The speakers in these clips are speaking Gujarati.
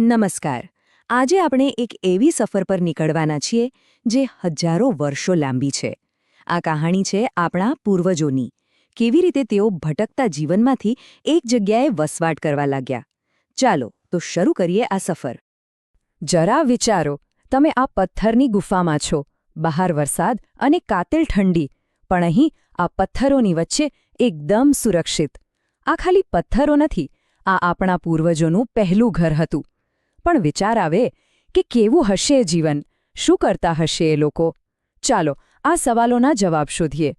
નમસ્કાર. આજે આપણે એક એવી સફર પર નીકળવાના છીએ જે હજારો વર્ષો લાંબી છે. આ કહાણી છે આપણા પૂર્વજોની. કેવી રીતે તેઓ ભટકતા જીવનમાંથી એક જગ્યાએ વસવાટ કરવા લાગ્યા. ચાલો, તો શરૂ કરીએ આ સફર. જરા વિચારો, તમે આ પથ્થરની ગુફામાં છો. બહાર વરસાદ અને કાતિલ ઠંડી, પણ અહીં આ પથ્થરોની વચ્ચે એકદમ સુરક્ષિત. આ ખાલી પથ્થરો નથી, આ આપણા પૂર્વજોનું પહેલું ઘર હતું. પણ વિચાર આવે કે કેવું હશે જીવન? શું કરતા હશે એ લોકો? ચાલો, આ સવાલોના જવાબ શોધીએ.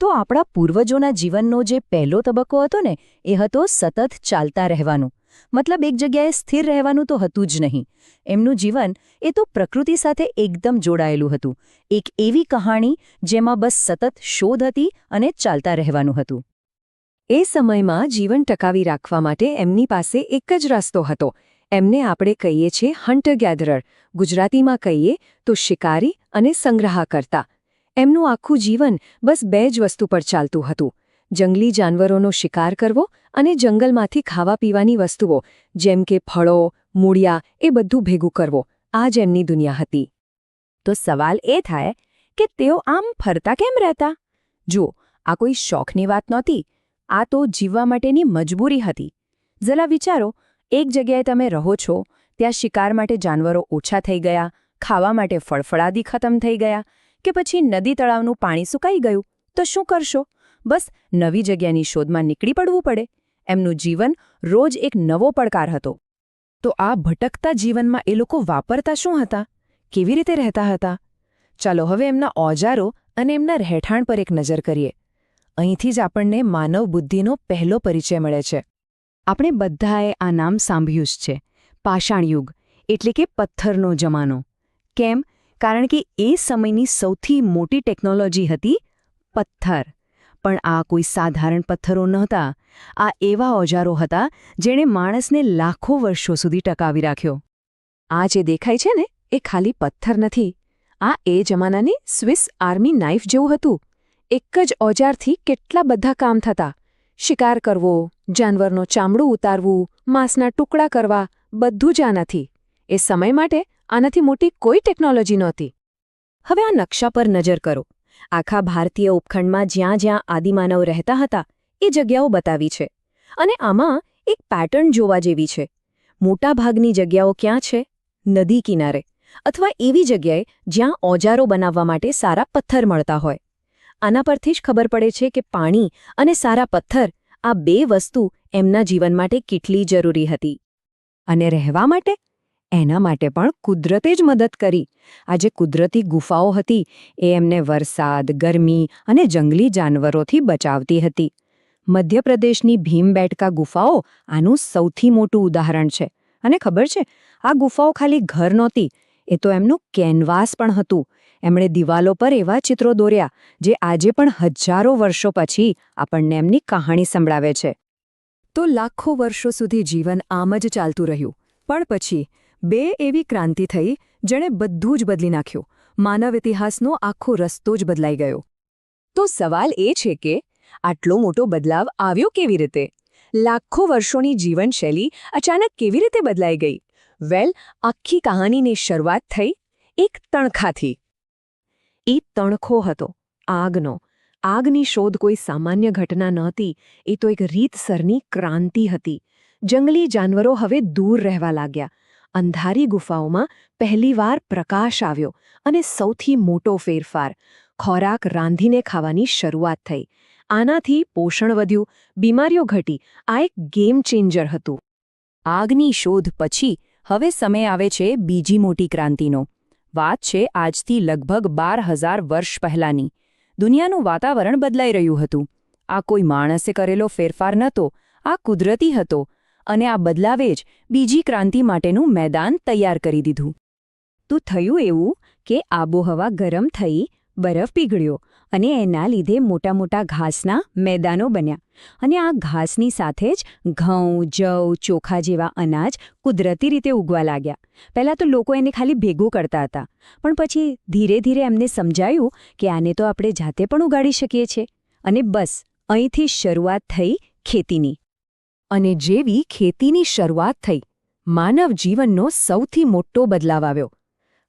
તો આપણા પૂર્વજોના જીવનનો જે પહેલો તબક્કો હતો ને, એ હતો સતત ચાલતા રહેવાનું. મતલબ એક જગ્યાએ સ્થિર રહેવાનું તો હતું જ નહીં. એમનું જીવન એ તો પ્રકૃતિ સાથે એકદમ જોડાયેલું હતું. એક એવી કહાણી જેમાં બસ સતત શોધ હતી અને ચાલતા રહેવાનું હતું. એ સમયમાં જીવન ટકાવી રાખવા માટે એમની પાસે એક જ રસ્તો હતો. એમને આપણે કહીએ છીએ હન્ટર ગેધરર ગુજરાતીમાં કહીએ તો શિકારી અને સંગ્રહકર્તા. એમનું આખું જીવન બસ બે જ વસ્તુ પર ચાલતું હતું. જંગલી જાનવરોનો શિકાર કરવો અને જંગલમાંથી ખાવા પીવાની વસ્તુઓ, જેમ કે ફળો, મૂળિયા, એ બધું ભેગું કરવો. આ જ એમની દુનિયા હતી. તો સવાલ એ થાય કે તેઓ આમ ફરતા કેમ રહેતા? જુઓ, આ કોઈ શોખની વાત નહોતી. આ તો જીવવા માટેની મજબૂરી હતી. જરા વિચારો એક જગ્યાએ તમે રહો છો, ત્યાં શિકાર માટે જાનવરો ઓછા થઈ ગયા, ખાવા માટે ફળફળાદી ખતમ થઈ ગયા કે પછી નદી તળાવનું પાણી સુકાઈ ગયું? તો શું કરશો? બસ નવી જગ્યાની શોધમાં નીકળી પડવું પડે. એમનું જીવન રોજ એક નવો પડકાર હતો. તો આ ભટકતા જીવનમાં એ લોકો વાપરતા શું હતા? કેવી રીતે રહેતા હતા? ચાલો હવે એમના ઓજારો અને એમના રહેઠાણ પર એક નજર કરીએ. અહીંથી જ આપણને માનવ બુદ્ધિનો પહેલો પરિચય મળે છે. આપણે બધાએ આ નામ સાંભળ્યું જ છે. પાષાણ યુગ, એટલે કે પથ્થરનો જમાનો. કેમ? કારણ કે એ સમયની સૌથી મોટી ટેકનોલોજી હતી પથ્થર. પણ આ કોઈ સાધારણ પથ્થરો નહોતા. આ એવા ઓજારો હતા જેણે માણસને લાખો વર્ષો સુધી ટકાવી રાખ્યો. આ જે દેખાય છે ને, એ ખાલી પથ્થર નથી. આ એ જમાનાની સ્વિસ આર્મી નાઇફ જેવું હતું. એક જ ઓજારથી કેટલા બધા કામ થતા. શિકાર કરવો, જાનવરનો ચામડું ઉતારવું, માંસના ટુકડા કરવા, બધું જ આનાથી. એ સમય માટે આનાથી મોટી કોઈ ટેકનોલોજી નહોતી. હવે આ નકશા પર નજર કરો. આખા ભારતીય ઉપખંડમાં જ્યાં જ્યાં આદિમાનવ રહેતા હતા, એ જગ્યાઓ બતાવી છે. અને આમાં એક પેટર્ન જોવા જેવી છે. મોટાભાગની જગ્યાઓ ક્યાં છે? નદી કિનારે. અથવા એવી જગ્યાએ જ્યાં ઓજારો બનાવવા માટે સારા પથ્થર મળતા હોય. આના પરથી જ ખબર પડે છે કે પાણી અને સારા પથ્થર આ બે વસ્તુ એમના જીવન માટે કેટલી જરૂરી હતી. અને રહેવા માટે? એના માટે પણ કુદરતે જ મદદ કરી. આ જે કુદરતી ગુફાઓ હતી એ એમને વરસાદ, ગરમી અને જંગલી જાનવરોથી બચાવતી હતી. મધ્યપ્રદેશની ભીમબેટકા ગુફાઓ આનું સૌથી મોટું ઉદાહરણ છે. અને ખબર છે? આ ગુફાઓ ખાલી ઘર નહોતી, એ તો એમનું કેનવાસ પણ હતું. એમણે દિવાલો પર એવા ચિત્રો દોર્યા, જે આજે પણ હજારો વર્ષો પછી આપણને એમની કહાણી સંભળાવે છે. તો લાખો વર્ષો સુધી જીવન આમ જ ચાલતું રહ્યું, પણ પછી બે એવી ક્રાંતિ થઈ, જેણે બધું જ બદલી નાખ્યું, માનવ ઇતિહાસનો આખો રસ્તો જ બદલાઈ ગયો. તો સવાલ એ છે કે, આટલો મોટો બદલાવ આવ્યો કેવી રીતે? લાખો વર્ષોની જીવનશૈલી અચાનક કેવી રીતે બદલાઈ ગઈ? વેલ, આખી કહાનીની શરૂઆત થઈ એક તણખાથી. એ તણખો હતો, આગનો. આગની શોધ કોઈ સામાન્ય ઘટના નહોતી, એ તો એક રીતસરની ક્રાંતિ હતી. જંગલી જાનવરો હવે દૂર રહેવા લાગ્યા. અંધારી ગુફાઓમાં પહેલીવાર પ્રકાશ આવ્યો અને સૌથી મોટો ફેરફાર. ખોરાક રાંધીને ખાવાની શરૂઆત થઈ. આનાથી પોષણ વધ્યું, બીમારીઓ ઘટી. આ એક ગેમ ચેન્જર હતું. આગની શોધ પછી હવે સમય આવે છે બીજી મોટી ક્રાંતિનો. વાત છે આજથી લગભગ બાર હજાર વર્ષ પહેલાંની. દુનિયાનું વાતાવરણ બદલાઈ રહ્યું હતું. આ કોઈ માણસે કરેલો ફેરફાર નહોતો, આ કુદરતી હતો અને આ બદલાવે જ બીજી ક્રાંતિ માટેનું મેદાન તૈયાર કરી દીધું. તો થયું એવું કે આબોહવા ગરમ થઈ બરફ પીગળ્યો અને એના લીધે મોટા મોટા ઘાસના મેદાનો બન્યા. અને આ ઘાસની સાથે જ ઘઉં, જવ, ચોખા જેવા અનાજ કુદરતી રીતે ઉગવા લાગ્યા. પહેલાં તો લોકો એને ખાલી ભેગું કરતા હતા. પણ પછી ધીરે ધીરે એમને સમજાયું કે આને તો આપણે જાતે પણ ઉગાડી શકીએ છીએ. અને બસ, અહીંથી શરૂઆત થઈ ખેતીની. અને જેવી ખેતીની શરૂઆત થઈ, માનવ જીવનનો સૌથી મોટો બદલાવ આવ્યો.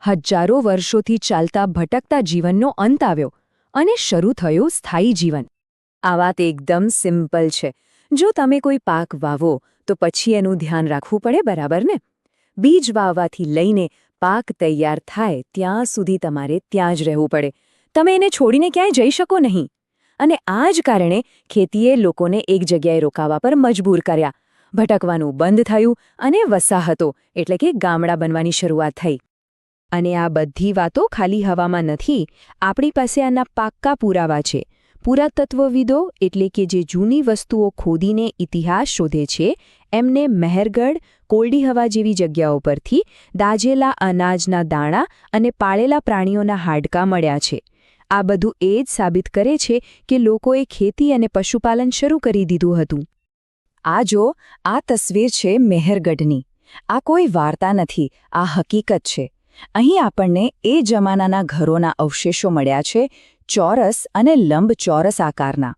હજારો વર્ષોથી ચાલતા ભટકતા જીવનનો અંત આવ્યો અને શરૂ થયું સ્થાયી જીવન. આ વાત એકદમ સિમ્પલ છે. જો તમે કોઈ પાક વાવો, તો પછી એનું ધ્યાન રાખવું પડે, બરાબર ને? બીજ વાવવાથી લઈને પાક તૈયાર થાય ત્યાં સુધી તમારે ત્યાં જ રહેવું પડે. તમે એને છોડીને ક્યાંય જઈ શકો નહીં. અને આ જ કારણે ખેતીએ લોકોને એક જગ્યાએ રોકાવા પર મજબૂર કર્યા. ભટકવાનું બંધ થયું અને વસાહતો, એટલે કે ગામડા બનવાની શરૂઆત થઈ. અને આ બધી વાતો ખાલી હવામાં નથી, આપણી પાસે આના પાક્કા પુરાવા છે. પુરાતત્વવિદો એટલે કે જે જૂની વસ્તુઓ ખોદીને ઇતિહાસ શોધે છે, એમને મહેરગઢ, કોલડી હવા જેવી જગ્યાઓ પરથી દાજેલા અનાજના દાણા અને પાળેલા પ્રાણીઓના હાડકાં મળ્યા છે. આ બધું એ જ સાબિત કરે છે કે લોકોએ ખેતી અને પશુપાલન શરૂ કરી દીધું હતું. આ જો, આ તસવીર છે મહેરગઢની. આ કોઈ વાર્તા નથી, આ હકીકત છે. અહીં આપણને એ જમાનાના ઘરોના અવશેષો મળ્યા છે, ચોરસ અને લંબચોરસ આકારના.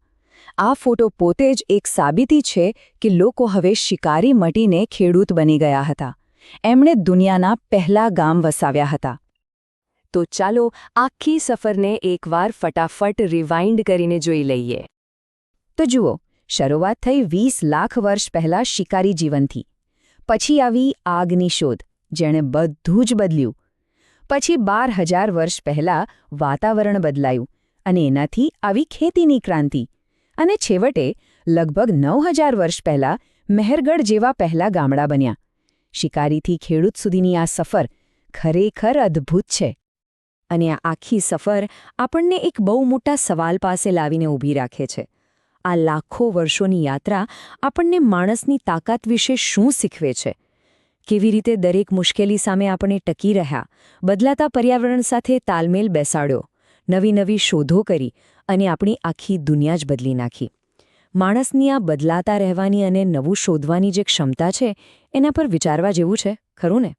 આ ફોટો પોતે જ એક સાબિતી છે કે લોકો હવે શિકારી મટીને ખેડૂત બની ગયા હતા. એમણે દુનિયાના પહેલા ગામ વસાવ્યા હતા. તો ચાલો આખી સફરને એકવાર ફટાફટ રિવાઇન્ડ કરીને જોઈ લઈએ. તો જુઓ, શરૂઆત થઈ વીસ લાખ વર્ષ પહેલા શિકારી જીવનથી. પછી આવી આગની શોધ, જેણે બધું જ બદલ્યું. પછી બાર હજાર વર્ષ પહેલાં વાતાવરણ બદલાયું અને એનાથી આવી ખેતીની ક્રાંતિ. અને છેવટે લગભગ નવ હજાર વર્ષ પહેલાં મહેરગઢ જેવા પહેલા ગામડા બન્યા. શિકારીથી ખેડૂત સુધીની આ સફર ખરેખર અદ્ભુત છે. અને આ આખી સફર આપણને એક બહુ મોટા સવાલ પાસે લાવીને ઊભી રાખે છે. આ લાખો વર્ષોની યાત્રા આપણને માણસની તાકાત વિશે શું શીખવે છે? કેવી રીતે દરેક મુશ્કેલી સામે આપણે ટકી રહ્યા, બદલાતા પર્યાવરણ સાથે તાલમેલ બેસાડ્યો, નવી નવી શોધો કરી અને આપણી આખી દુનિયા જ બદલી નાખી. માણસની આ બદલાતા રહેવાની અને નવું શોધવાની જે ક્ષમતા છે, એના પર વિચારવા જેવું છે, ખરું ને?